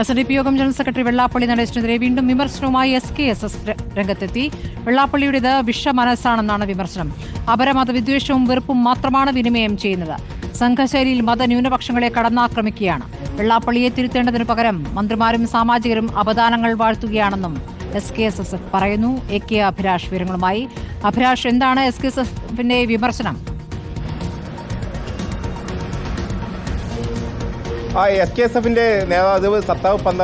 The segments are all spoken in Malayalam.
എസ് ഡി പി യോഗം ജനറൽ സെക്രട്ടറി വെള്ളാപ്പള്ളി നടേശനെതിരെ വീണ്ടും വിമർശനവുമായി എസ് കെ എസ് എസ് രംഗത്തെത്തി. വെള്ളാപ്പള്ളിയുടേത് വിഷമനസ്സാണെന്നാണ് വിമർശനം. അപരമത വിദ്വേഷവും വെറുപ്പും മാത്രമാണ് വിനിമയം ചെയ്യുന്നത്. സംഘശൈലിയിൽ മതന്യൂനപക്ഷങ്ങളെ കടന്നാക്രമിക്കുകയാണ്. വെള്ളാപ്പള്ളിയെ തിരുത്തേണ്ടതിനു പകരം മന്ത്രിമാരും സാമാജികരും അപദാനങ്ങൾ വാഴ്ത്തുകയാണെന്നും S K S S F പറയുന്നു. എ കെ അഭിലാഷ് വിവരങ്ങളുമായി. അഭിലാഷ് എന്താണ് എസ് കെ എസ് എഫിന്റെ വിമർശനം? ആ എസ് കെ എസ് എഫിന്റെ നേതാവ് സത്താർ പന്ത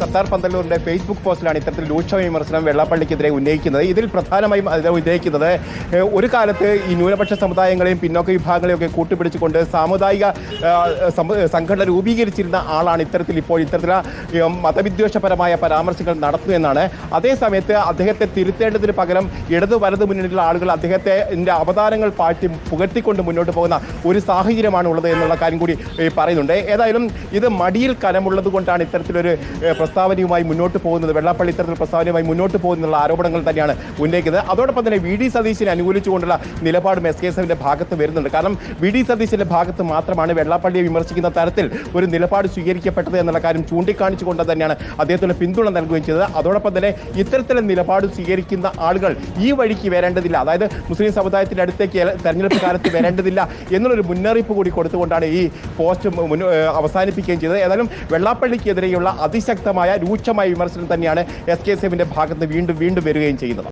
സത്താർ പന്തല്ലൂരിന്റെ ഫേസ്ബുക്ക് പോസ്റ്റിലാണ് ഇത്തരത്തിൽ രൂക്ഷ വിമർശനം വെള്ളാപ്പള്ളിക്കെതിരെ ഉന്നയിക്കുന്നത്. ഇതിൽ പ്രധാനമായും ഉന്നയിക്കുന്നത് ഒരു കാലത്ത് ഈ ന്യൂനപക്ഷ സമുദായങ്ങളെയും പിന്നോക്ക വിഭാഗങ്ങളെയും ഒക്കെ കൂട്ടുപിടിച്ചുകൊണ്ട് സാമുദായിക സംഘടന രൂപീകരിച്ചിരുന്ന ആളാണ് ഇത്തരത്തിൽ ഇപ്പോൾ ഇത്തരത്തിലുള്ള മതവിദ്വേഷപരമായ പരാമർശങ്ങൾ നടത്തുന്നു എന്നാണ്. അതേസമയത്ത് അദ്ദേഹത്തെ തിരുത്തേണ്ടതിന് പകരം ഇടതു വലതു മുന്നണിയിലുള്ള ആളുകൾ അദ്ദേഹത്തെ അവതാരങ്ങൾ പാറ്റി പുകഴ്ത്തിക്കൊണ്ട് മുന്നോട്ട് പോകുന്ന ഒരു സാഹചര്യമാണ് ഉള്ളത് എന്നുള്ള കാര്യം കൂടി പറയുന്നുണ്ട്. ഏതായാലും ഇത് മടിയിൽ കനമുള്ളത് കൊണ്ടാണ് ഇത്തരത്തിലൊരു പ്രസ്താവനയുമായി മുന്നോട്ട് പോകുന്നത്. വെള്ളാപ്പള്ളി ഇത്തരത്തിൽ പ്രസ്താവനയുമായി മുന്നോട്ട് പോകുന്നുള്ള ആരോപണങ്ങൾ തന്നെയാണ് ഉന്നയിക്കുന്നത്. അതോടൊപ്പം തന്നെ വി ഡി സതീശിനെ അനുകൂലിച്ചുകൊണ്ടുള്ള നിലപാടും എസ് കെ എസ് എഫിന്റെ ഭാഗത്ത് വരുന്നുണ്ട്. കാരണം വി ഡി സതീശിന്റെ ഭാഗത്ത് മാത്രമാണ് വെള്ളാപ്പള്ളിയെ വിമർശിക്കുന്ന തരത്തിൽ ഒരു നിലപാട് സ്വീകരിക്കപ്പെട്ടത് എന്നുള്ള കാര്യം ചൂണ്ടിക്കാണിച്ചുകൊണ്ട് തന്നെയാണ് അദ്ദേഹത്തിന് പിന്തുണ നൽകുകയും ചെയ്തത്. അതോടൊപ്പം തന്നെ ഇത്തരത്തിലെ നിലപാട് സ്വീകരിക്കുന്ന ആളുകൾ ഈ വഴിക്ക് വരേണ്ടതില്ല. അതായത് മുസ്ലിം സമുദായത്തിന്റെ അടുത്തേക്ക് തെരഞ്ഞെടുപ്പ് കാലത്ത് വരേണ്ടതില്ല എന്നുള്ളൊരു മുന്നറിയിപ്പ് കൂടി കൊടുത്തുകൊണ്ടാണ് ഈ പോസ്റ്റ് അവസാനിപ്പിക്കുകയും ചെയ്തത്. ഏതായാലും വെള്ളാപ്പള്ളിക്കെതിരെയുള്ള അതിശക്തമായ രൂക്ഷമായ വിമർശനം തന്നെയാണ് എസ് കെ എസ് എഫിന്റെ ഭാഗത്ത് വീണ്ടും വീണ്ടും വരികയും ചെയ്യുന്നത്.